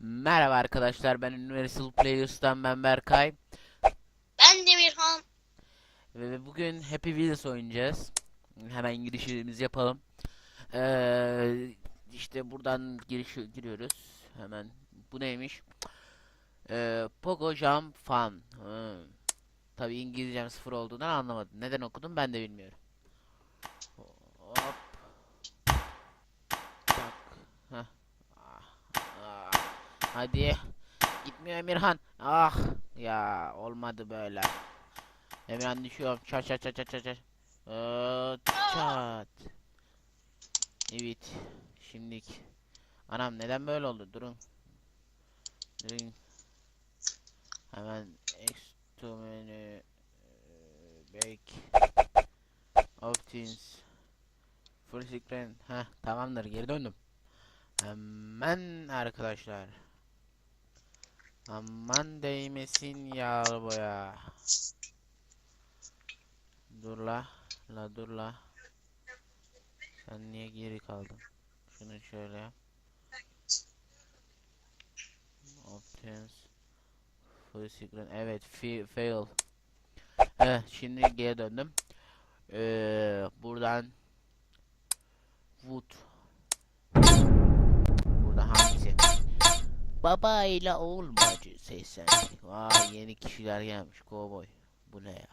Merhaba arkadaşlar ben Universal Players'tan ben Berkay Ben Demirhan. ve bugün Happy Wheels oynayacağız. Hemen girişimizi yapalım. Ee, işte buradan giriş giriyoruz. Hemen bu neymiş? Ee, Pogo Jump Fun. Hı. Tabii İngilizcem sıfır olduğundan anlamadım. Neden okudum ben de bilmiyorum. Hop. Tak. Heh. Ah. Ah. Hadi. Gitmiyor Emirhan. Ah. Ya olmadı böyle. Emirhan düşüyor. Çat çat çat çat çat. Ee, çat. Evet. Şimdilik. Anam neden böyle oldu? Durun. Durun. Hemen exto menü back options full screen Heh tamamdır geri döndüm. Hemen arkadaşlar. Aman değmesin yağlı boya. Dur la. La dur la. Sen niye geri kaldın? Şunu şöyle yap. Options. Full screen. Evet, fail. Evet, şimdi geri döndüm. Ee, buradan Wood. Baba ile oğul bacı seslendi. Vay yeni kişiler gelmiş kovboy. Bu ne ya?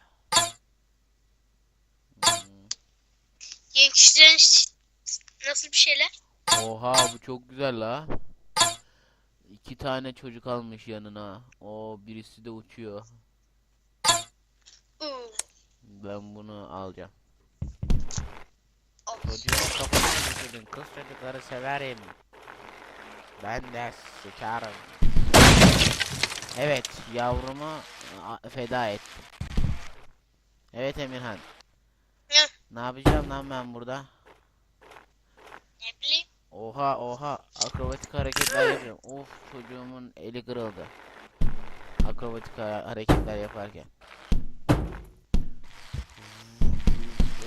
Hmm. Yeni kişilerin nasıl bir şeyler? Oha bu çok güzel la. İki tane çocuk almış yanına. O birisi de uçuyor. Ben bunu alacağım. Çocuğun kafasını düşürdün. Kız çocukları severim. Ben de sıçarım. Evet yavrumu feda ettim. Evet Emirhan. Ne? Ne yapacağım lan ben burada? Ne bileyim. Oha oha akrobatik hareketler yapıyorum. Of çocuğumun eli kırıldı. Akrobatik ha- hareketler yaparken.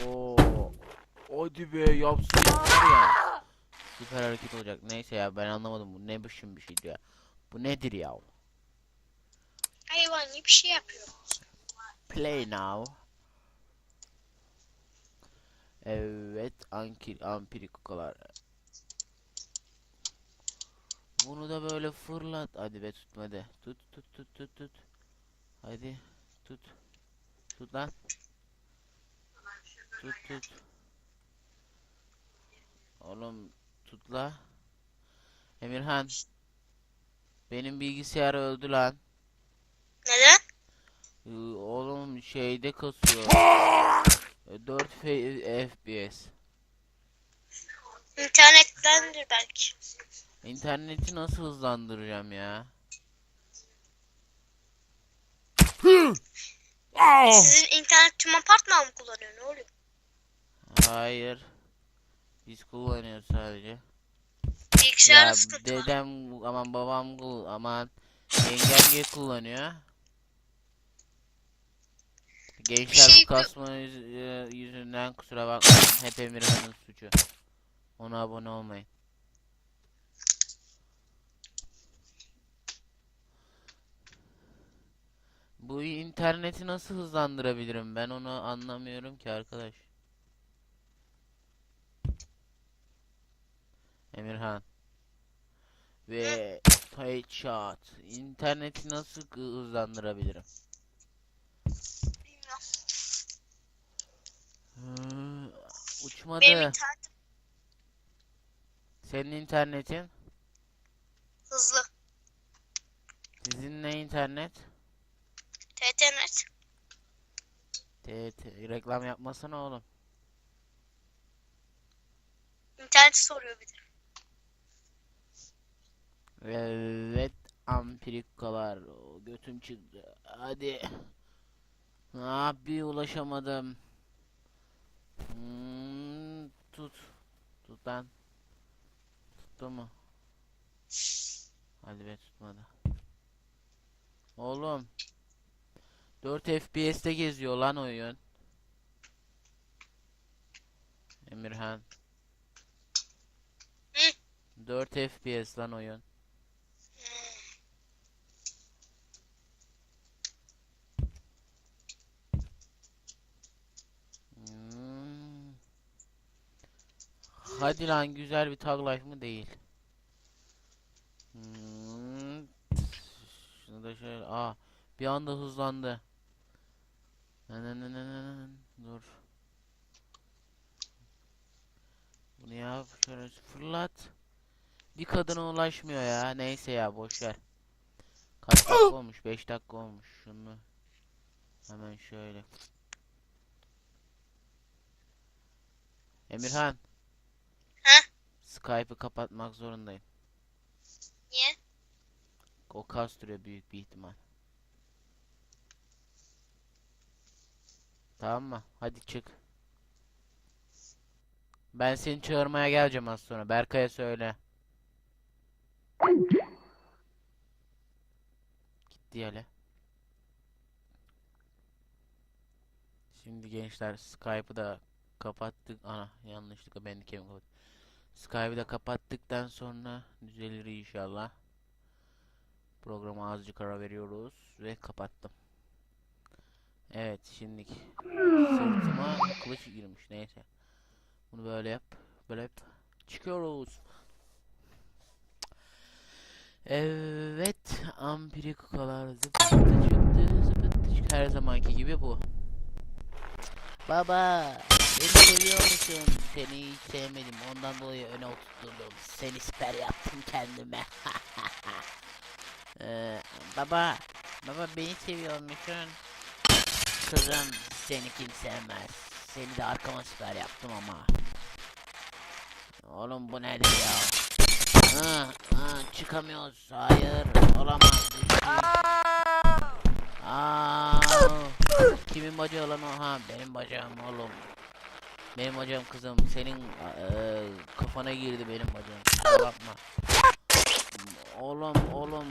Oo. Hadi be yapsın ya. Süper hareket olacak. Neyse ya ben anlamadım bu ne biçim bir şeydi ya. Bu nedir ya? Hayvani bir şey yapıyor. Play now. Evet, ankir, ampirikolar. Bunu da böyle fırlat. Hadi be tutmadı. Tut tut tut tut tut. Hadi tut. Tut lan. Tut tut. Oğlum tut la. Emirhan. Benim bilgisayar öldü lan. Neden? Ee, Oğlum şeyde kasıyor. Ee, 4 F- FPS. İnternettendir belki. İnterneti nasıl hızlandıracağım ya? Sizin internet tüm apartman mı kullanıyor? Ne oluyor? Hayır. Biz kullanıyoruz sadece. Bilgisayarda Ya sıkıntı var. dedem aman babam kul aman yengem kullanıyor. Gençler şey bu kasma yüz- e, yüzünden kusura bakmayın. Hep Emirhan'ın suçu. Ona abone olmayın. Bu interneti nasıl hızlandırabilirim? Ben onu anlamıyorum ki arkadaş. Emirhan. Ve headshot. İnterneti nasıl hı- hızlandırabilirim? Bilmiyorum. Hı, uçmadı. Benim internetim Senin internetin? hızlı. Sizin ne internet? TTNet. TT reklam yapmasana oğlum. İnterneti soruyor bir de. Evet ampirikalar. O götüm çıktı. Hadi. Abi ulaşamadım. Hmm, tut. Tut lan. Tuttu mu? Hadi be tutmadı. Oğlum. 4 FPS'te geziyor lan oyun. Emirhan. Hı? 4 FPS lan oyun. Hadi lan güzel bir tag life mı değil. Hmm. Şunu da şöyle aa bir anda hızlandı. Dur. Bunu yap şöyle fırlat. Bir kadına ulaşmıyor ya. Neyse ya boş ver. Kaç dakika olmuş? 5 dakika olmuş. Şunu hemen şöyle. Emirhan. Skype'ı kapatmak zorundayım. Niye? O kastırıyor büyük bir ihtimal. Tamam mı? Hadi çık. Ben seni çağırmaya geleceğim az sonra. Berkay'a söyle. Gitti hele. Şimdi gençler Skype'ı da kapattık. Ana yanlışlıkla ben kendimi kapattım. Skype'ı da kapattıktan sonra düzelir inşallah. Programa azıcık ara veriyoruz ve kapattım. Evet şimdi sırtıma kılıç girmiş neyse. Bunu böyle yap. Böyle yap. Çıkıyoruz. Evet. Amprikalar zıpıttı çıktı zıpıttı çıktı. Her zamanki gibi bu. Baba. Beni seviyor musun? Seni hiç sevmedim. Ondan dolayı öne oturtturdum. Seni siper yaptım kendime. Ee, baba. Baba beni seviyor musun? Kızım seni kim sevmez. Seni de arkama siper yaptım ama. Oğlum bu nedir ya? Ha, ha, çıkamıyoruz. Hayır. Olamaz. Aa, kimin bacağı lan o? Ha benim bacağım oğlum. Benim bacağım kızım. Senin eee, kafana girdi benim. Kusura bakma. Oğlum oğlum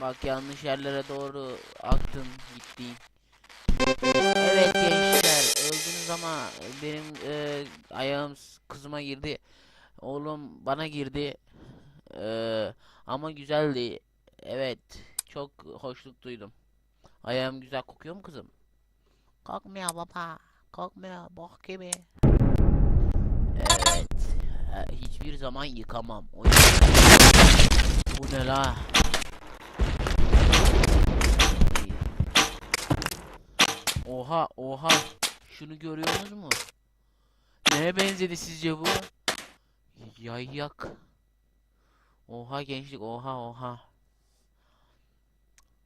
bak yanlış yerlere doğru aktın gittin. Evet gençler öldünüz ama benim eee, ayağım kızıma girdi. Oğlum bana girdi. Eee, ama güzeldi. Evet çok hoşluk duydum. Ayağım güzel kokuyor mu kızım? Kokmuyor baba. Kokmuyor. Bok gibi. Evet. Hiçbir zaman yıkamam. O Bu ne la? Oha oha. Şunu görüyorsunuz mu? Neye benzedi sizce bu? Yayyak. Oha gençlik oha oha.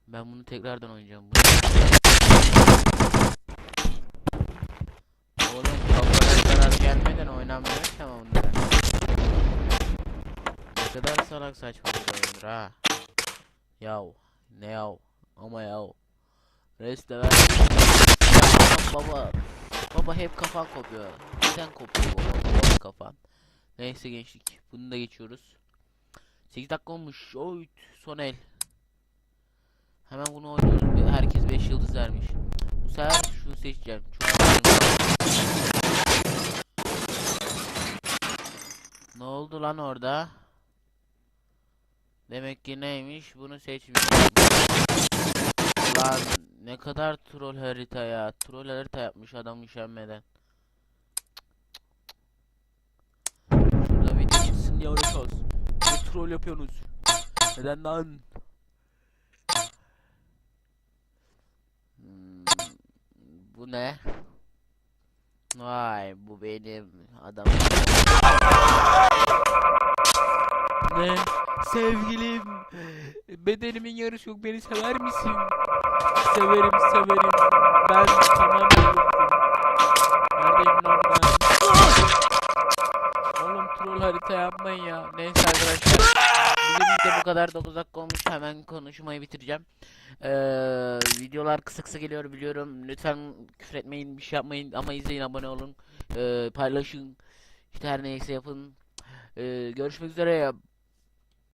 Ben bunu tekrardan oynayacağım. Oğlum gelmeden oynanmıyor tamam bunlar. Ne kadar salak saçma bir oyundur ha. Yav. Ne yav. Ama yav. Rest ver. Baba. Baba hep kafan kopuyor. Neden kopuyor baba? Baba kafan. Neyse gençlik. Bunu da geçiyoruz. 8 dakika olmuş. Oy, son el. Hemen bunu oynuyoruz. Herkes 5 yıldız vermiş. Bu sefer şunu seçeceğim. Çok Ne oldu lan orada? Demek ki neymiş? Bunu seçmiş. Lan ne kadar troll harita ya. Troll harita yapmış adam üşenmeden. Şurada bir çıksın yavrucağız. Ne troll yapıyorsunuz? Neden lan? Hmm, bu ne? Vay bu benim adam. Ne? Sevgilim. Bedenimin yarısı yok. Beni sever misin? Severim severim. Ben tamam. Neredeyim lan ben? Troll harita yapmayın ya. Neyse arkadaşlar. Bugünlük de bu kadar 9 dakika olmuş. Hemen konuşmayı bitireceğim. Ee, videolar kısa kısa geliyor biliyorum. Lütfen küfür etmeyin, bir şey yapmayın ama izleyin, abone olun, ee, paylaşın. İşte her neyse yapın. Ee, görüşmek üzere.